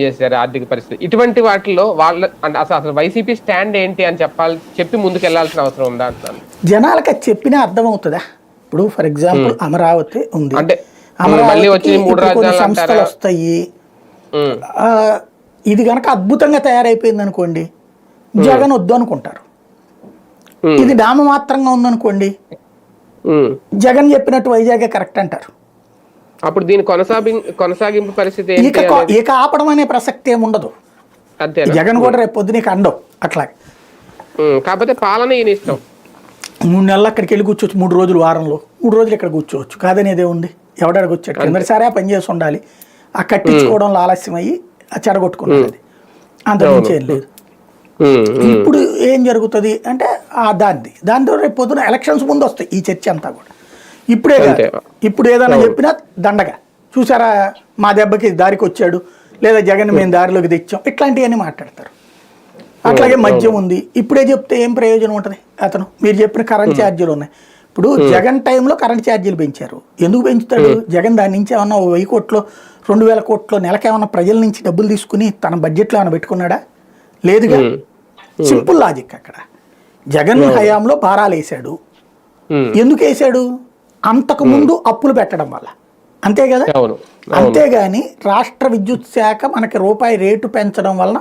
చేశారు ఆర్థిక పరిస్థితి. ఇటువంటి వాటిలో వాళ్ళ అంటే అసలు అసలు వైసీపీ స్టాండ్ ఏంటి అని చెప్పాలి చెప్పి ముందుకు వెళ్ళాల్సిన అవసరం ఉందా అంటున్నాను. జనాలకు చెప్పినా అర్థమవుతుందా? ఇప్పుడు ఫర్ ఎగ్జాంపుల్ అమరావతి ఉంది. అంటే మళ్ళీ వచ్చి మూడు రాజధానులు సంస్థలు? వస్తాయి. ఇది గనక అద్భుతంగా తయారైపోయింది అనుకోండి జగన్ వద్దు అనుకుంటారు. ఇది నామమాత్రంగా ఉందనుకోండి. జగన్ చెప్పినట్టు వైజాగే కరెక్ట్ అంటారు. అప్పుడు దీని కొనసాగి కొనసాగింపు పరిస్థితి ఇక ఆపడం అనే ప్రసక్తి ఏమి ఉండదు. అంతేనా? జగన్ కూడా రేపు పొద్దున ఇక అండవు అట్లా కాకపోతే పాలన ఈయన ఇష్టం. మూడు నెలలు అక్కడికి వెళ్ళి కూర్చోవచ్చు మూడు రోజులు వారంలో. మూడు రోజులు ఇక్కడ కూర్చోవచ్చు. కాదనేదే ఉంది. ఎవడాడికి వచ్చాడు? కిందసారి ఆ పని చేసి ఉండాలి. ఆ కట్టించుకోవడంలో ఆలస్యం అయ్యి ఆ చెడగొట్టుకున్నది అంతకుమించి ఏం లేదు. ఇప్పుడు ఏం జరుగుతుంది? అంటే ఆ దాన్ని దాంతో రేపు పొద్దున ఎలక్షన్స్ ముందు వస్తాయి ఈ చర్చ అంతా కూడా. ఇప్పుడే. ఇప్పుడు ఏదైనా చెప్పినా దండగా. చూసారా మా దెబ్బకి దారికి వచ్చాడు లేదా జగన్ మేము దారిలోకి తెచ్చాం ఇట్లాంటివన్నీ మాట్లాడతారు. అట్లాగే మద్యం ఉంది. ఇప్పుడే చెప్తే ఏం ప్రయోజనం ఉంటుంది? అతను మీరు చెప్పిన కరెంట్ ఛార్జీలు ఉన్నాయి ఇప్పుడు జగన్ టైంలో కరెంట్ ఛార్జీలు పెంచారు. ఎందుకు పెంచుతాడు? జగన్ దాని నుంచి ఏమన్నా వెయ్యి కోట్లో రెండు వేల కోట్లో నెలకేమన్నా ప్రజల నుంచి డబ్బులు తీసుకుని తన బడ్జెట్లో ఏమైనా పెట్టుకున్నాడా? లేదుగా. సింపుల్ లాజిక్ అక్కడ. జగన్ హయాంలో భారాలు వేసాడు. ఎందుకు వేసాడు అంతకు ముందు అప్పులు పెట్టడం వల్ల. అంతే కదా? అంతేగాని రాష్ట్ర విద్యుత్ శాఖ మనకి రూపాయి రేటు పెంచడం వలన